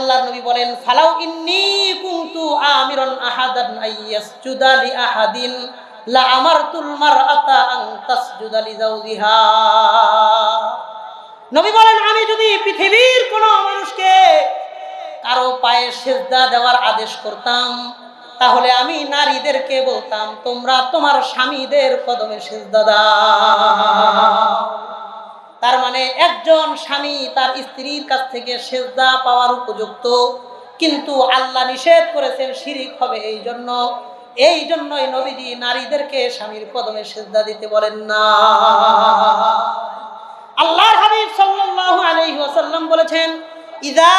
আল্লাহ নবী বলেন, ফালাউ ইন্নি কুনতু আমিরান আহাদান আইয়াসজুদা লি আহাদিন, লা আমারতুল মারআতা আন তাসজুদা লি যাওজিহা। নবী বলেন, আমি যদি পৃথিবীর কোনো মানুষকে কারও পায়ে সেজদা দেওয়ার আদেশ করতাম, তাহলে আমি নারীদেরকে বলতাম, তোমরা তোমার স্বামীদের কদমে সেজদা দাও। তার মানে একজন স্বামী তার স্ত্রীর কাছ থেকে সেজদা পাওয়ার উপযুক্ত। কিন্তু আল্লাহ নিষেধ করেছেন শিরিক হবে এই জন্য। এই জন্যই নবীজি নারীদেরকে স্বামীর কদমে সেজদা দিতে বলেন না। আল্লাহ হাবিব সাল্লাল্লাহু আলাইহি ওয়াসাল্লাম বলেছেন, ইদা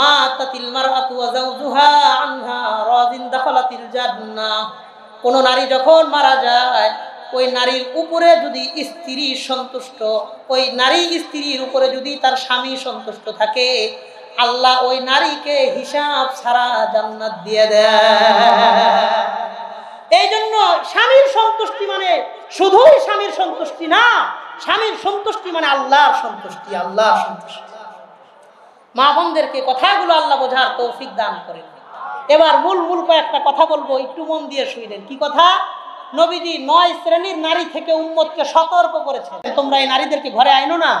মাতাতিল মারআতু ওয়া যাওজুহা আনহা রাদিন দাখালাতিল জান্নাহ। কোন নারী যখন মারা যায় ওই নারীর উপরে যদি স্ত্রী সন্তুষ্ট, ওই নারী স্ত্রীর উপরে যদি তার স্বামী সন্তুষ্ট থাকে, আল্লাহ ওই নারীকে হিসাব ছাড়া জান্নাত দিয়ে দেয়। এই জন্য স্বামীর সন্তুষ্টি মানে শুধুই স্বামীর সন্তুষ্টি না, স্বামীর সন্তুষ্টি মানে আল্লাহর সন্তুষ্টি আল্লাহর সন্তুষ্টি। মা বোনদেরকে কথাগুলো আল্লাহ বোঝার তৌফিক দান করেন। এবার মূল মূল কয়েকটা কথা বলব, একটু মন দিয়ে শুইলেন কি কথা? নবীজি নয় শ্রেণীর নারী থেকে উম্মতকে সতর্ক করেছেন তোমরা এই নারীদেরকে ঘরে আইনো না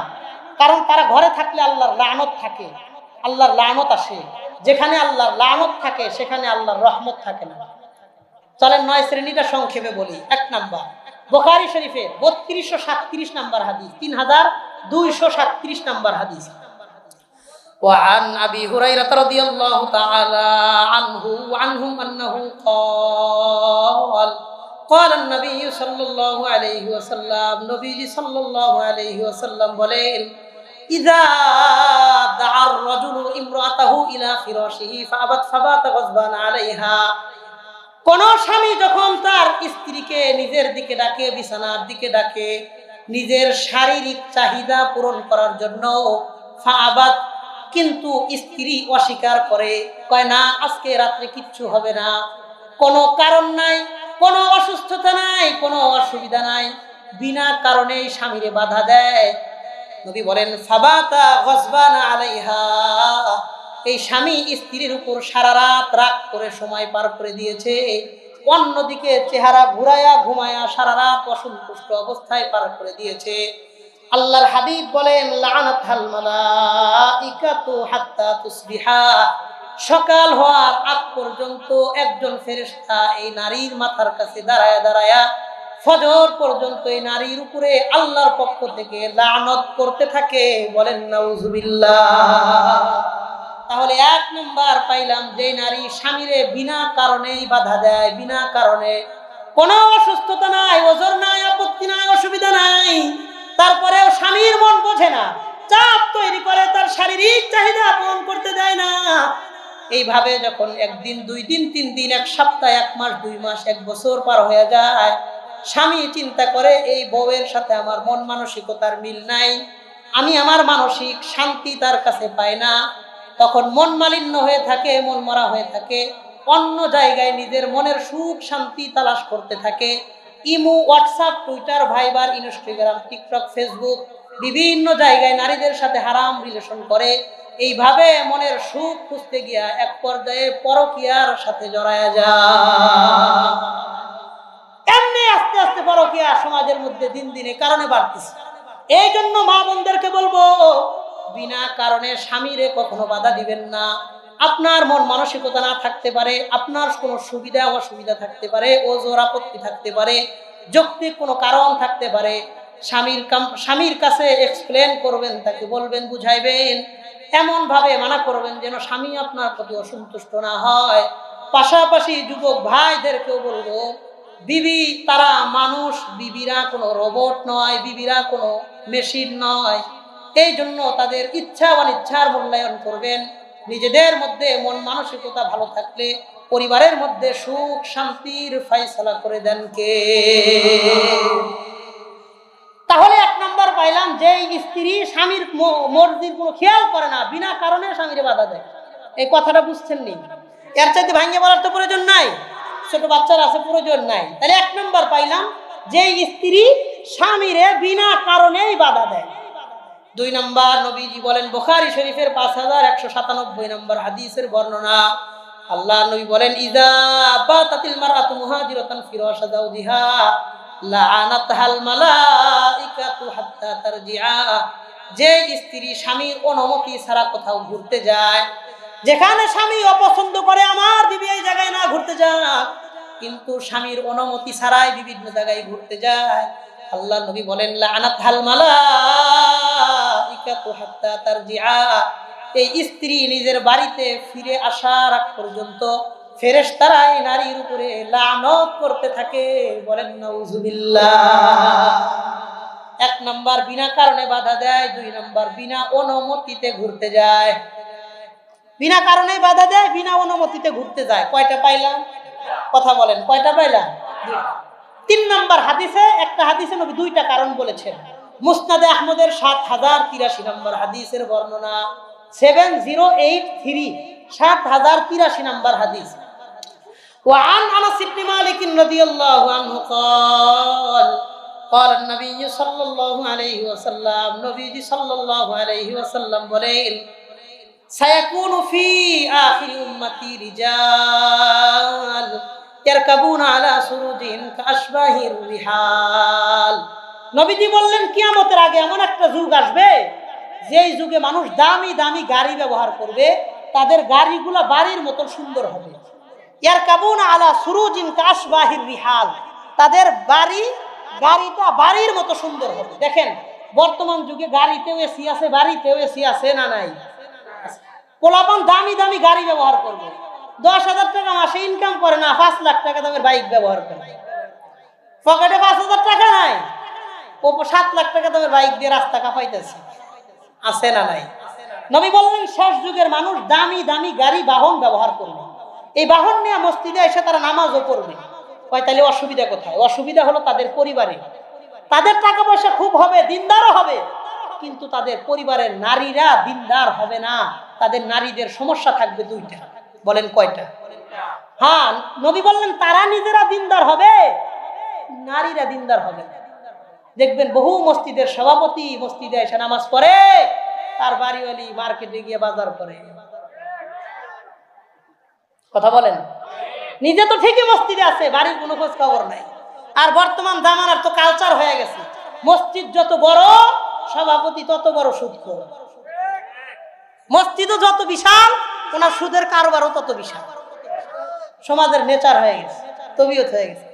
কারণ তারা ঘরে থাকলে আল্লাহর লানত থাকে আল্লাহর লানত আসে যেখানে আল্লাহর লানত থাকে সেখানে আল্লাহর রহমত থাকে না চলেন নয় শ্রেণীটা সংক্ষেপে বলি এক নাম্বার বোখারি শরীফের বত্রিশশো সাতত্রিশ নাম্বার হাদিস তিন হাজার দুইশো সাতত্রিশ নাম্বার হাদিস وعن أبي هريرة رضي الله تعالى عنه وعنهم أنه قال قال النبي صلى الله عليه وسلم نبي صلى الله عليه وسلم বলেন إذا دعا الرجل امرأته إلى فراشه فأبت فبات غضبان عليها কোন স্বামী যখন তার স্ত্রীকে নিজের দিকে ডাকে বিছানার দিকে ডাকে নিজের শারীরিক চাহিদা পূরণ করার জন্য ফাবাদ কিন্তু স্ত্রী অস্বীকার করে কয় না আজকে রাত্রে কিচ্ছু হবে না কোনো কারণ নাই কোনো অসুস্থতা নাই, কোনো অসুবিধা নাই। বিনা কারণেই স্বামীরে বাধা দেয়। নবী বলেন, ফাবাতা আলাইহা। এই স্বামী স্ত্রীর উপর সারা রাত রাগ করে সময় পার করে দিয়েছে। অন্যদিকে চেহারা ঘুরায়া ঘুমায়া সারা রাত অসন্তুষ্ট অবস্থায় পার করে দিয়েছে। আল্লাহর হাবিব বলেন লানাতাল মালাইকাতু হাত্তা তুসবিহা। সকাল হওয়ার আগ পর্যন্ত একজন ফেরেশতা এই নারীর মাথার কাছে দাঁড়ায়া দাঁড়ায়া ফজর পর্যন্ত এই নারীর উপরে আল্লাহর পক্ষ থেকে লানত করতে থাকে। বলেন, নাউজুবিল্লাহ। তাহলে এক নম্বর পাইলাম যে নারী স্বামীরে বিনা কারণেই বাধা দেয়, বিনা কারণে কোনো অসুস্থতা নাই, ওজোর নাই, আপত্তি নাই, অসুবিধা নাই। তারপরেও স্বামীর মন বোঝে না, চাপ তৈরি করে, তার শারীরিক চাহিদা পূরণ করতে দেয় না। এইভাবে যখন একদিন, দুই দিন, তিন দিন, এক সপ্তাহ, এক মাস, দুই মাস, এক বছর পার হয়ে যায়, স্বামী চিন্তা করে এই বউয়ের সাথে আমার মন মানসিকতার মিল নাই, আমি আমার মানসিক শান্তি তার কাছে পাই না। তখন মন মালিন্য হয়ে থাকে, মন মরা হয়ে থাকে, অন্য জায়গায় নিজের মনের সুখ শান্তি তালাশ করতে থাকে। Imo, WhatsApp, Twitter, Viber, Instagram, TikTok, Facebook, বিভিন্ন জায়গায় নারীদের সাথে হারাম রিলেশন করে। এইভাবে মনের সুখ খুঁজতে গিয়া এক পর্যায়ে পরকিয়ার সাথে জড়ায়া যায় এমনি আস্তে আস্তে পরকিয়া সমাজের মধ্যে দিন দিনে কারণে বাড়তেছে। এই জন্য মা বোনদেরকে বলব, বিনা কারণে স্বামীরে কখনো বাধা দিবেন না। আপনার মন মানসিকতা না থাকতে পারে, আপনার কোনো সুবিধা অসুবিধা থাকতে পারে ও জোর আপত্তি থাকতে পারে, যৌক্তিক কোনো কারণ থাকতে পারে। স্বামীর স্বামীর কাছে এক্সপ্লেন করবেন, তাকে বলবেন, বুঝাইবেন। এমন ভাবে মানা করবেন যেন স্বামী আপনার প্রতি অসন্তুষ্ট না হয়। পাশাপাশি যুবক ভাইদেরকেও বলব, বিবি, তারা মানুষ, বিবিরা কোনো রোবট নয়, বিবিরা কোনো মেশিন নয়। এই জন্য তাদের ইচ্ছা অনিচ্ছার মূল্যায়ন করবেন। নিজেদের মধ্যে মন মানসিকতা ভালো থাকলে পরিবারের মধ্যে সুখ শান্তির ফাইসলা করে দেন কে। তাহলে পাইলাম যে স্ত্রী স্বামীর মর্জির কোনো খেয়াল করে না, বিনা কারণে স্বামীর বাধা দেয়। এই কথাটা বুঝছেন নি এর চাইতে ভাঙ্গে বলার তো প্রয়োজন নাই। ছোট বাচ্চার আছে, প্রয়োজন নাই। তাহলে এক নম্বর পাইলাম যে স্ত্রী স্বামীরে বিনা কারণেই বাধা দেয়। দুই নম্বর, নবীজি বলেন, বুখারী শরীফের পাঁচ হাজার একশো সাতানব্বই নম্বর হাদিসের বর্ণনা। আল্লাহ নবী বলেন ইদা বাতাতিল মারাতু মুহাজিরাতান ফিরাশা যাওজিহা। যে স্ত্রী স্বামীর অনুমতি ছাড়া কোথাও ঘুরতে যায়, যেখানে স্বামী অপছন্দ করে আমার বিবি এই জায়গায় না ঘুরতে যাক, কিন্তু স্বামীর অনুমতি ছাড়াই বিভিন্ন জায়গায় ঘুরতে যায়। আল্লাহ নবী বলেন লানাত হাল এই স্ত্রী নিজের বাড়িতে ফিরে আসার পর্যন্ত ফেরেশতারা এই নারীর উপরে লানত করতে থাকে। বলেন এক নাম্বার বিনা কারণে বাধা দেয়, দুই নাম্বার বিনা অনুমতিতে ঘুরতে যায়। বিনা কারণে বাধা দেয়, বিনা অনুমতিতে ঘুরতে যায়। কয়টা পাইলাম? কথা বলেন, কয়টা পাইলাম? তিন নম্বর হাদিসে, একটা হাদিসে নবী দুইটা কারণ বলেছেন। মুসনাদে আহমদের সাত হাজার তিরাশি নম্বর হাদিসের বর্ণনা। সেভেন জিরো এইট থ্রি, সাত হাজার তিরাশি নম্বর হাদিস। وعن انس بن مالك رضي الله عنه قال قال النبي صلى الله عليه وسلم نبي صلى الله عليه وسلم বলেন سيكون في آخر أمتي رجال يركبون على سروج كأشباه الرحال নবীজি বললেন কিয়ামতের আগে এমন একটা যুগ আসবে যেই যুগে মানুষ দামি দামি গাড়ি ব্যবহার করবে তাদের গাড়িগুলা বাড়ির মতো সুন্দর হবে ইয়ার কাবুন আলা সুরুজিন কাশবাহির রিহাল। তাদের বাড়ি গাড়িটা বাড়ির মতো সুন্দর হবে। দেখেন, বর্তমান যুগে গাড়িতেও এসি আছে, বাড়িতেও এসি আছে না নাই? পোলাপান দামি দামি গাড়ি ব্যবহার করবে। দশ হাজার টাকা মাসে ইনকাম করে না, পাঁচ লাখ টাকা দামের বাইক ব্যবহার করে। পকেটে পাঁচ হাজার টাকা নাই? ও সাত লাখ টাকা দামের বাইক দিয়ে রাস্তা কাপাইতেছে। আছে না নাই? নবী বললেন, শেষ যুগের মানুষ দামি দামি গাড়ি, বাহন ব্যবহার করবে। এই বাহন নিয়ে মসজিদে এসে তারা নামাজও পড়বে। তাহলে অসুবিধা কোথায়? অসুবিধা হলো তাদের পরিবারে। তাদের টাকা পয়সা খুব হবে, দিনদারও হবে। কিন্তু তাদের পরিবারের নারীরা দিনদার হবে না। তাদের নারীদের সমস্যা থাকবে দুইটা। বলেন কয়টা? হ্যাঁ নবী বললেন, তারা নিজেরা দিনদার হবে। নারীরা দিনদার হবে। দেখবেন বহু মসজিদের সভাপতি মসজিদে এসে নামাজ পড়ে, তার বাড়িওয়ালি মার্কেটে গিয়ে বাজার করে। কথা বলেন। নিজে তো ঠিকই মসজিদে আছে, বাড়ির কোনো খোঁজ খবর নাই। আর বর্তমান জামানার তো কালচার হয়ে গেছে। মসজিদ যত বড়, সভাপতি তত বড় সুদ মসজিদও যত বিশাল, ওনার সুদের কারবারও তত বিশাল। সমাজের নেচার হয়ে গেছে, তবিয়ত হয়ে গেছে।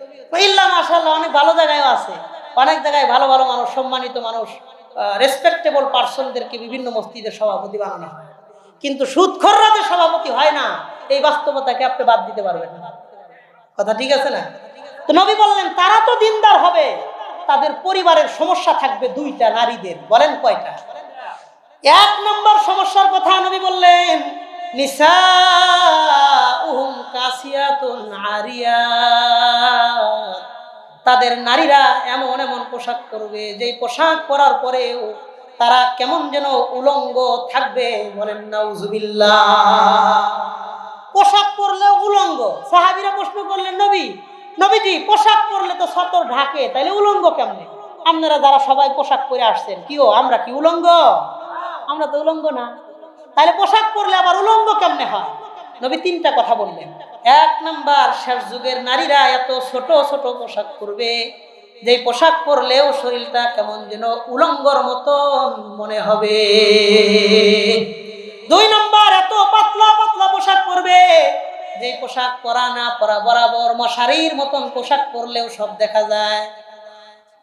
ইল্লা মাশাল্লাহ অনেক ভালো জায়গায়ও আছে। অনেক জায়গায় ভালো ভালো মানুষ, সম্মানিত মানুষ রেসপেক্টেবল পার্সনদেরকে বিভিন্ন মসজিদের সভাপতি বানানো হয়। কিন্তু সুদখররা যে সভাপতি হয় না এই বাস্তবতাকে আপনি বাদ দিতে পারবেন কথা ঠিক আছে না? তো নবী বললেন, তারা তো দিনদার হবে। তাদের পরিবারের সমস্যা থাকবে দুইটা নারীদের। বলেন কয়টা? এক নম্বর সমস্যার কথা নবী বললেন তাদের নারীরা এমন এমন পোশাক করবে যে পোশাক পরার পরেও তারা কেমন যেন উলঙ্গ থাকবে। বলেন, নাউজুবিল্লাহ। পোশাক পরলে উলঙ্গ। সাহাবিরা প্রশ্ন করলেন, নবী, নবীজি, পোশাক পরলে তো সতর ঢাকে তাহলে উলঙ্গ কেমনে? আপনারা যারা সবাই পোশাক পরে আসছেন কিও আমরা কি উলঙ্গ? আমরা তো উলঙ্গ না। তাহলে পোশাক পরলে আবার উলঙ্গ কেমনে হয়? নবী তিনটা কথা বললেন। এক নাম্বার, শেষ যুগের নারীরা এত ছোট ছোট পোশাক পরবে। যে পোশাক পরলেও শরীরটা কেমন যেন উলঙ্গর মতন মনে হবে। দুই নম্বর পোশাক পরবে। যে পোশাক পরা না পরা বরাবর মশারির মতন পোশাক পরলেও সব দেখা যায়।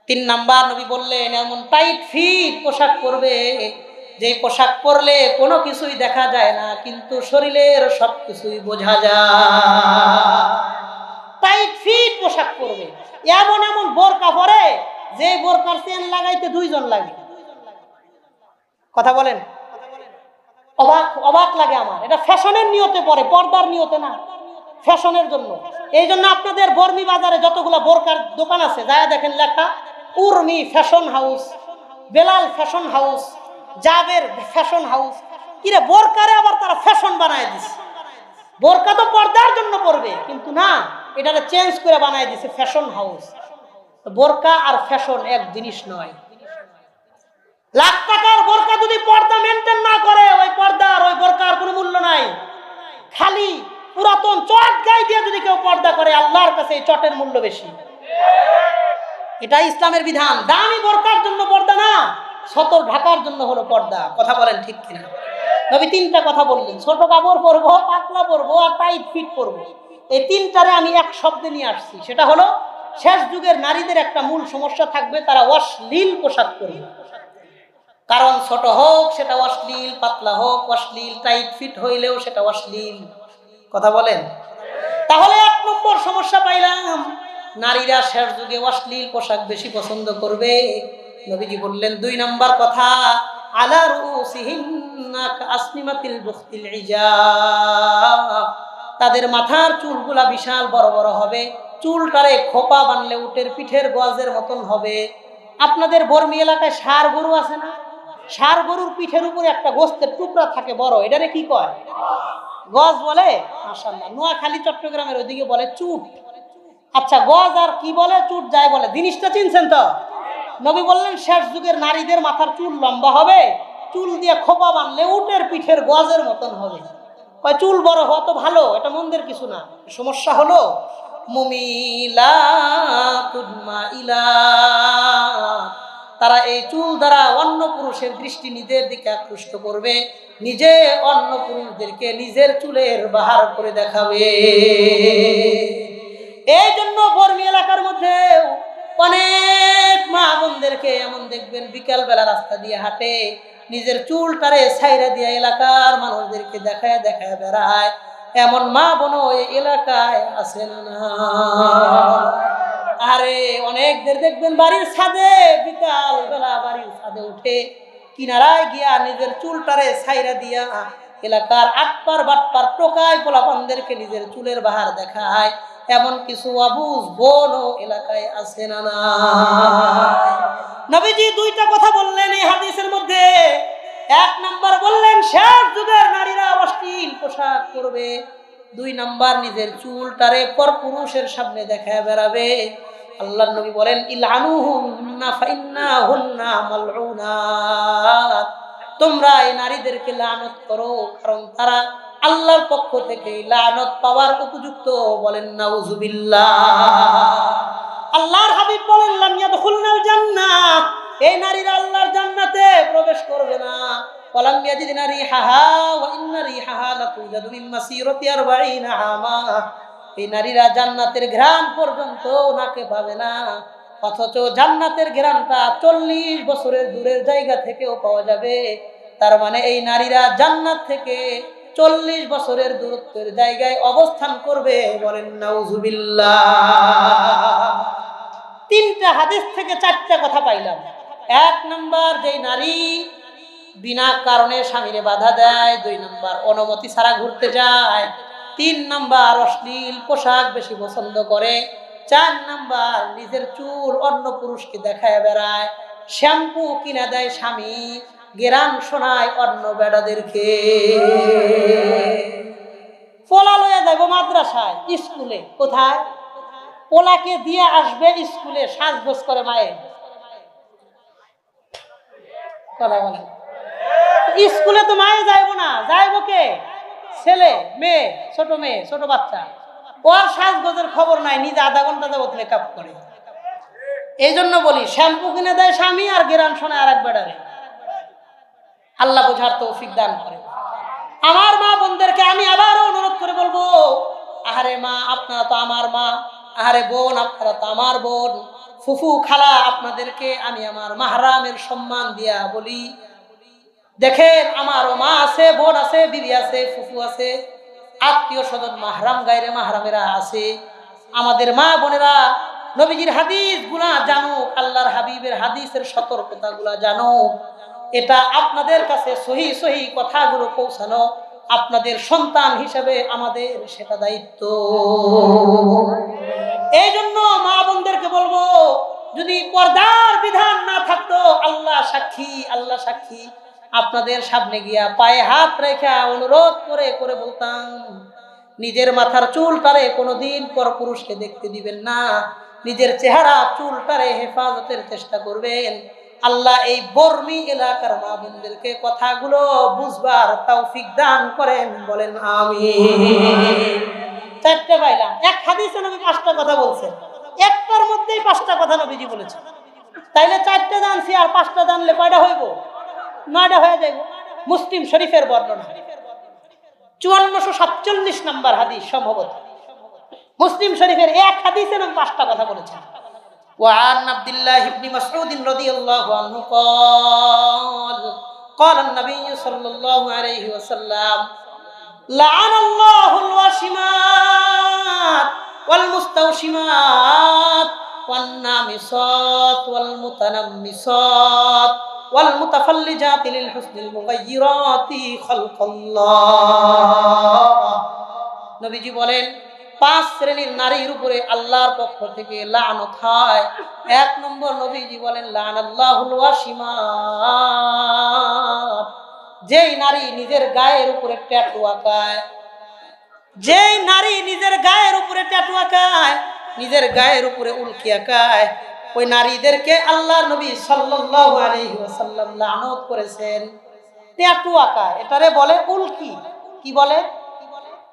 তিন নাম্বার নবী বললেন, এমন টাইট ফিট পোশাক পরবে। যে পোশাক পরলে কোনো কিছুই দেখা যায় না, কিন্তু শরীরের সব কিছুই বোঝা যায়। টাইট ফিট পোশাক পরবে। এমন এমন বোরকা পরে যে বোরকার চেন লাগাইতে দুইজন লাগে। কথা বলেন। অবাক অবাক লাগে আমার। এটা ফ্যাশনের নিয়তে পরে পর্দার নিয়তে না। ফ্যাশনের জন্য। এই জন্য আপনাদের বর্মি বাজারে যতগুলো বোরকার দোকান আছে যা দেখেন লেখা, Urmi fashion house, Belal fashion house, Jaber fashion house. কিরে, বোরকারে আবার তারা ফ্যাশন বানায় দিছে। বোরকা তো পর্দার জন্য পরবে, কিন্তু না এটাকে চেঞ্জ করে বানায় দিছে ফ্যাশন হাউস। বোরকা আর ফ্যাশন এক জিনিস নয়। লাখ টাকার বোরকা যদি পর্দা মেনটেন না করে, ওই পর্দার ওই বোরকার কোনো মূল্য নাই। খালি পুরাতন চট গাই দিয়ে যদি কেউ পর্দা করে, আল্লাহর কাছে এই চটের মূল্য বেশি। এটা ইসলামের বিধান। দামি বোরকার জন্য পর্দা না, সতর ঢাকার জন্য হলো পর্দা। কথা বলেন ঠিক কিনা? নবী তিনটা কথা বললেন। ছোট কাপড় পরবো, পাতলা পরবো, আর টাইট ফিট পরবো। এই তিনটারে আমি এক শব্দে নিয়ে আসছি। সেটা হলো, শেষ যুগের নারীদের একটা মূল সমস্যা থাকবে, তারা অশ্লীল পোশাক পরবে। কারণ ছোট হোক, সেটা অশ্লীল, পাতলা হোক, অশ্লীল টাইট ফিট হইলেও সেটা অশ্লীল। কথা বলেন? তাহলে এক নম্বর সমস্যা পাইলাম। নারীরা শেষ যুগে অশ্লীল পোশাক বেশি পছন্দ করবে। নবীজি বললেন, দুই নম্বর কথা, আলা রুসিহিন্না আসনিমাতিল বুখতিল ইজা তাদের মাথার চুলগুলা বিশাল বড় বড় হবে। চুলটারে খোপা বানলে উটের পিঠের গজের মতন হবে। আপনাদের বর্মি এলাকায় সার গরু আছে না? সার গরুর পিঠের উপরে একটা গোস্তের টুকরা থাকে বড়, এটারে কি কয়? গজ বলে? মাশাল্লাহ নোয়াখালী, চট্টগ্রামের ওইদিকে বলে চুট। আচ্ছা গজ আর কি বলে? চুট যায় বলে। জিনিসটা চিনছেন তো? নবী বললেন, শেষ যুগের নারীদের মাথার চুল লম্বা হবে, চুল দিয়ে খোপা বানলে উটের পিঠের গজের মতন হবে। চুল বড় হওয়া তো ভালো, এটা মন্দের কিছু না। সমস্যা হলো, মুমিলা ইলা তারা এই চুল দ্বারা অন্য পুরুষের দৃষ্টি নিজের দিকে আকৃষ্ট করবে, নিজে অন্য পুরুষদেরকে নিজের চুলের বাহার করে দেখাবে। এই জন্য বর্মি এলাকার মধ্যে অনেক মা বোনদেরকে এমন দেখবেন বিকাল বেলা রাস্তা দিয়ে হাঁটে, নিজের চুল চুলটারে ছাইরা দিয়ে এলাকার মানুষদেরকে দেখায় দেখায় বেড়ায়। এমন মা বোন এলাকায় না না আরে অনেক অনেকদের দেখবেন বাড়ির ছাদে বিকাল বেলা বাড়ির ছাদে উঠে কিনারায় গিয়া নিজের চুলটারে ছাইরা দিয়া এলাকার আটপার বাটপার টোকায় পোলাপানদেরকে নিজের চুলের বাহার দেখায়। এমন কিছু অবুজ বোন এলাকায় আছে না না নবীজি দুইটা কথা বললেন এই হাদিসের মধ্যে। এক নাম্বার বললেন, শেষ যুগের নারীরা অশ্লীল পোশাক করবে দুই নাম্বার, নিজের চুলটারে পর পুরুষের সামনে দেখায় বেড়াবে। আল্লাহ নবী বলেন তোমরা এই নারীদেরকে লানত করো, কারণ তারা আল্লাহর পক্ষ থেকে লানত পাওয়ার উপযুক্ত বলেন, নাউজুবিল্লাহ। আল্লাহর হাবিব বলেন, লাম ইয়াদখুলনাল জান্নাহ এই নারীরা আল্লাহর জান্নাতে প্রবেশ করবে না। ইয়াজিদনা রিহাহা, ওয়া ইন্না রিহাহা লাতুজাদু মিন মাসিরাতি 40 আমা এই নারীরা জান্নাতের ঘ্রাণ পর্যন্ত ওনাকে পাবে না। অথচ জান্নাতের ঘ্রাণটা চল্লিশ বছরের দূরের জায়গা থেকেও পাওয়া যাবে। তার মানে এই নারীরা জান্নাত থেকে চল্লিশ বছরের দূরত্বের জায়গায় অবস্থান করবে। বলেন, নাউজুবিল্লাহ। তিনটা হাদিস থেকে চারটা কথা পাইলাম। এক নাম্বার যে নারী বিনা কারণে স্বামীরে বাধা দেয়। দুই নাম্বার, অনুমতি ছাড়া ঘুরতে যায়। তিন নাম্বার অশ্লীল পোশাক বেশি পছন্দ করে, চার নাম্বার নিজের চুল অন্য পুরুষকে দেখায় বেড়ায়, শ্যাম্পু কিনা দেয় স্বামী, গেরান শোনায় অন্য বেড়াদেরকে। পোলা লইয়া যাইব মাদ্রাসায়, স্কুলে, কোথায়? পোলাকে দিয়ে আসবে স্কুলে সাজগোজ করে মায়ের। কথা বলেন। স্কুলে তো মায়ে যাইব না, যাইব কে? ছেলে, মেয়ে, ছোট মেয়ে, ছোট বাচ্চা। ওর সাজগোজের খবর নাই, নিজে আধা ঘণ্টা যাবত মেকআপ করে। এই জন্য বলি, শ্যাম্পু কিনে দেয় স্বামী আর গেরান শোনায় আর এক বেড়ারে আল্লাহ বোঝার তৌফিক দান করে। আমার মা বোনদেরকে আমি আবারও অনুরোধ করে বলব, আহারে মা, আপনারা তো আমার মা। আহারে বোন, আপনারা তো আমার বোন। ফুফু, খালা, আপনাদেরকে আমি আমার মাহরামের সম্মান দিয়া বলি। দেখেন আমারও মা আছে, বোন আছে, বিবি আছে, ফুফু আছে, আত্মীয় স্বজন, মাহরাম গাইরে মাহরামেরা আছে। আমাদের মা বোনেরা নবীজির হাদিসগুলা জানো আল্লাহর হাবিবের হাদিসের সতর্কতা গুলা জানো এটা আপনাদের কাছে সহি সহি কথাগুলো পৌঁছানো আপনাদের সন্তান হিসেবে আমাদের সেটা দায়িত্ব। এই জন্য মা বোনদেরকে বলব, যদি পর্দার বিধান না থাকতো, আল্লাহ সাক্ষী আল্লাহ সাক্ষী। আপনাদের সামনে গিয়া পায়ে হাত রেখা অনুরোধ করে করে বলতাম, নিজের মাথার চুলটারে কোনোদিন পর পুরুষকে দেখতে দিবেন না। নিজের চেহারা চুলটারে হেফাজতের চেষ্টা করবেন। আল্লাহ এই বর্মি এলাকার মা বোনদেরকে কথাগুলো বুঝবার তৌফিক দান করেন, বলেন আমি চারটে পাইলাম। এক হাদিসে নবী পাঁচটা কথা বলছেন। একটার মধ্যেই পাঁচটা কথা নবীজি বলেছেন। তাইলে চারটে জানছি আর পাঁচটা জানলে কয়টা হইব? নয়টা হয়ে যাইব মুসলিম শরীফের বর্ণনা চুয়ান্নশো সাতচল্লিশ নাম্বার হাদিস সম্ভবত মুসলিম শরীফের এক হাদিসে নবী পাঁচটা কথা বলেছেন وعن عبد الله بن مسعود رضي الله عنه قال قال النبي صلى الله عليه وسلم لعن الله الواشمات والمستوشمات والنامصات والمتنمصات ওয়াল মুতাফাল্লিজাতি লিল হুসনিল মুগাইয়িরাতি খালকাল্লাহ। নবীজি বলেন, পাঁচ শ্রেণির নারীর উপরে আল্লাহর পক্ষ থেকে লানত হয়। এক নম্বর নবীজি বলেন লান আল্লাহুল ওয়াসিমা যেই নারী নিজের গায়ের উপরে ট্যাটু আঁকায়, যেই নারী নিজের গায়ের উপরে ট্যাটু আঁকায়, নিজের গায়ের উপরে উল্কি আঁকায় ওই নারীদেরকে আল্লাহ নবী সাল্লাল্লাহু লানত করেছেন। ট্যাটু এটারে বলে উল্কি। কি বলে?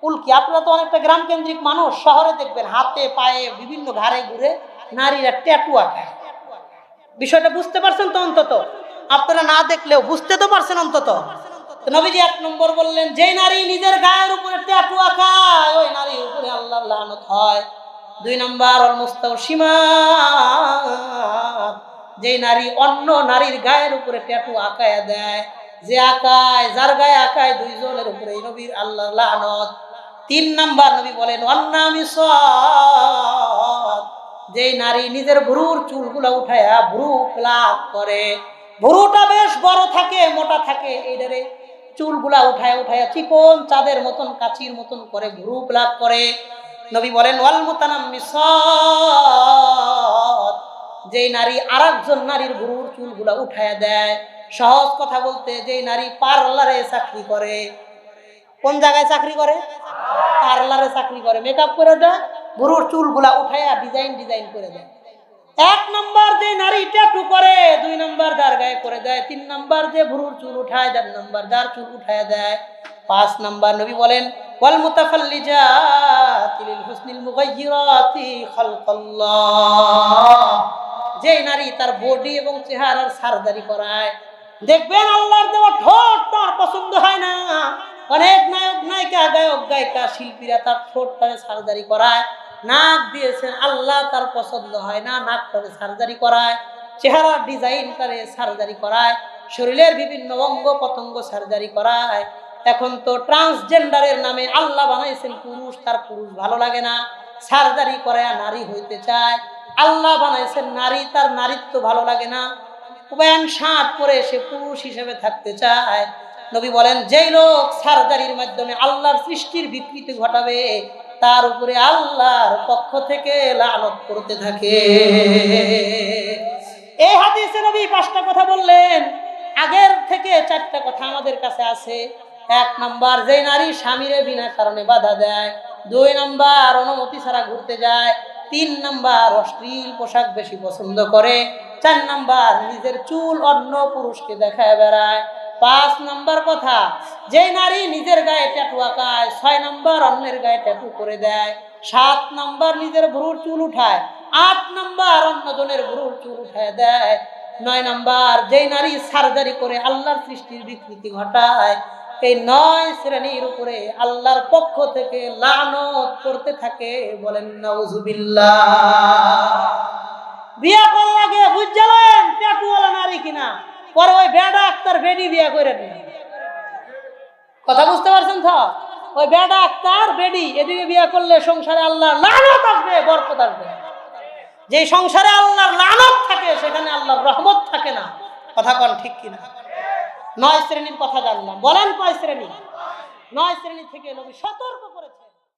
উল্কি। আপনারা তো অনেকটা গ্রাম কেন্দ্রিক মানুষ, শহরে দেখবেন হাতে, পায়ে, বিভিন্ন ঘাড়ে ঘুরে নারীরা ট্যাটু আঁকায় বিষয়টা বুঝতে পারছেন তো অন্তত? আপনারা না দেখলেও বুঝতে তো পারছেন অন্তত? নবীজি এক নম্বর বললেন, যে নারী নিজের গায়ের উপরে ট্যাটু আঁকায়, ওই নারীর উপরে আল্লাহ লানত হয়। দুই নম্বর সীমা যে নারী অন্য নারীর গায়ের উপরে ট্যাটু আঁকায় দেয়, যে আঁকায়, যার গায়ে আঁকায় দুইজনের উপরে নবীর আল্লাহ লানত। তিন নাম্বার নবী বলেন অন্নামি যে নারী নিজের ভ্রুর চুলগুলো উঠায়া ভ্রু প্লাক করে, ভ্রুটা বেশ বড় থাকে, মোটা থাকে এইটারে চুলগুলা উঠায় উঠায় চিকন চাঁদের মতন, কাচির মতন করে ভ্রু প্লাক করে। নবী বলেন, ওয়াল মুতানাম্মিসাত যেই নারী আরেকজন নারীর গুরুর চুলগুলা উঠায় দেয়, সহজ কথা বলতে যেই নারী পার্লারে চাকরি করে। কোন জায়গায় চাকরি করে? পার্লারে চাকরি করে। মেকআপ করে দেয় গুরুর চুলগুলা উঠাইয়া ডিজাইন ডিজাইন করে দেয়। এক নম্বর যে নারী ট্যাটু করে, দুই নম্বর যার গায়ে করে দেয় তিন নম্বর যে ভুরুর চুল উঠায়, চার নম্বর যার চুল উঠায় দেয়, পাঁচ নম্বর নবী বলেন, ওয়াল মুতাফাল্লিজাতি লিল হুসনিল মুগায়্যিরাতি খালকাল্লাহ। যে নারী তার বডি এবং চেহারার সার্জারি করায়, দেখবেন আল্লাহর দেওয়া ঠোঁট তার পছন্দ হয় না। অনেক নায়ক, নায়িকা, গায়ক, গায়িকা, শিল্পীরা তার ঠোঁটটারে সার্জারি করায়। নাক দিয়েছেন, আল্লাহ তার পছন্দ হয় না নাকটারে সার্জারি করায় চেহারার ডিজাইনটারে সার্জারি করায়, শরীরের বিভিন্ন অঙ্গ প্রত্যঙ্গ সার্জারি করায়। এখন তো ট্রান্সজেন্ডারের নামে আল্লাহ বানাইছেন পুরুষ, তার পুরুষ ভালো লাগে না, সার্জারি করে নারী হইতে চায়। আল্লাহ বানাইছেন নারী, তার নারীত্ব ভালো লাগে না। প্যান্ট শার্ট পরে সে পুরুষ হিসেবে থাকতে চায়। নবী বলেন, যেই লোক সার্জারির মাধ্যমে আল্লাহর সৃষ্টির বিকৃতি ঘটাবে তার উপরে আল্লাহর পক্ষ থেকে লালত করতে থাকে। এই হাদিসে নবী পাঁচটা কথা বললেন। আগের থেকে চারটা কথা আমাদের কাছে আছে। এক নাম্বার যেই নারী স্বামীরে বিনা কারণে বাধা দেয়। দুই নাম্বার, অনুমতি ছাড়া ঘুরতে যায়। তিন নাম্বার, অশ্লীল পোশাক বেশি পছন্দ করে। চার নাম্বার, নিজের চুল অন্য পুরুষকে দেখায় বেড়ায়। পাঁচ নাম্বার কথা, যে নারী নিজের গায়ে ট্যাটু আঁকায়, ছয় নাম্বার অন্যের গায়ে ট্যাটু করে দেয়, সাত নাম্বার নিজের ভ্রুর চুল উঠায়, আট নাম্বার অন্যজনের ভ্রুর চুল উঠায় দেয়, নয় নাম্বার যেই নারী সার্জারি করে আল্লাহর সৃষ্টির বিকৃতি ঘটায়, এই নয় শ্রেণির উপরে আল্লাহর পক্ষ থেকে লানত করতে থাকে বলেন, নাউজুবিল্লাহ। বিয়া করার আগে বুঝলেন ট্যাটুওয়ালা নারী কিনা? পরে ওই বেডা আক্তার বেডি করে কথা বুঝতে পারছেন তো? ওই বেডা আক্তার বেডি এদিকে বিয়া করলে সংসারে আল্লাহ লানত আসবে, বরকত আসবে। যে সংসারে আল্লাহর লানত থাকে, সেখানে আল্লাহর রহমত থাকে না। কথা কন ঠিক কিনা? নয় শ্রেণির কথা জানলাম। বলেন কয় শ্রেণি? নয় শ্রেণি থেকে নবী সতর্ক করেছে